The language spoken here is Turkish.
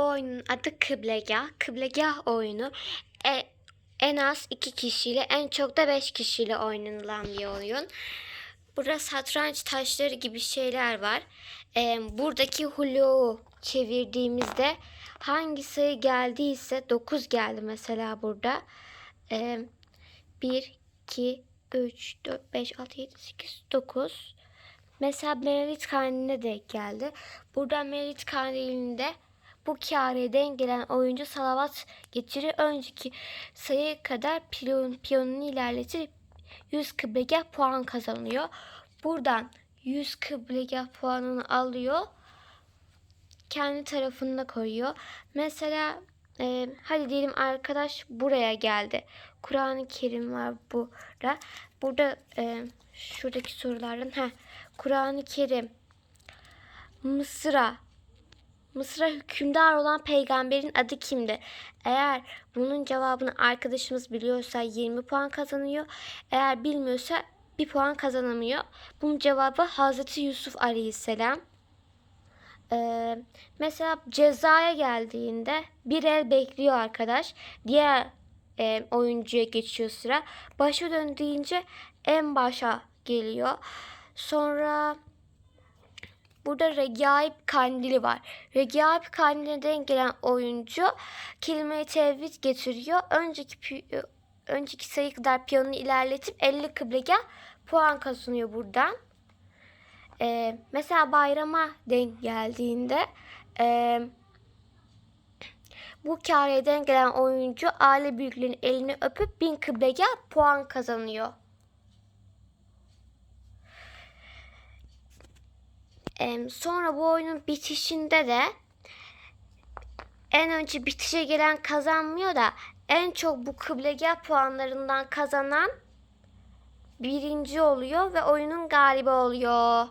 bu oyunun adı Kıblegah. Kıblegah oyunu e, en az iki kişiyle en çok da beş kişiyle oynanılan bir oyun. Burada satranç taşları gibi şeyler var. E, buradaki huluğu çevirdiğimizde hangi sayı geldiyse 9 geldi mesela burada. E, 1, 2, 3, 4, 5, 6, 7, 8, 9. Mesela Merit Kandili'ne denk geldi. Burada Merit Kandili'nde bu kâreye denk gelen oyuncu salavat getirir. Önceki sayı kadar piyon, piyonunu ilerletir. 100 kıblegah puan kazanıyor. Buradan 100 kıblegah puanını alıyor. Kendi tarafına koyuyor. Mesela e, hadi diyelim arkadaş buraya geldi. Kur'an-ı Kerim var burada. Burada e, şuradaki sorulardan ha Kur'an-ı Kerim Mısır'a Mısır'a hükümdar olan peygamberin adı kimdi? Eğer bunun cevabını arkadaşımız biliyorsa 20 puan kazanıyor. Eğer bilmiyorsa 1 puan kazanamıyor. Bunun cevabı Hazreti Yusuf Aleyhisselam. Ee, mesela cezaya geldiğinde bir el bekliyor arkadaş. Diğer e, oyuncuya geçiyor sıra. Başa dön deyince en başa geliyor. Sonra burada Regaib Kandili var. Regaib Kandili'ne denk gelen oyuncu kelime-i tevhid getiriyor. Önceki pi- önceki sayı kadar piyonunu ilerletip 50 kıblegah puan kazanıyor buradan. Ee, mesela bayrama denk geldiğinde e, bu kâreye denk gelen oyuncu aile büyüklerinin elini öpüp bin kıblegah puan kazanıyor. Sonra bu oyunun bitişinde de en önce bitişe gelen kazanmıyor da en çok bu kıblegah puanlarından kazanan birinci oluyor ve oyunun galibi oluyor.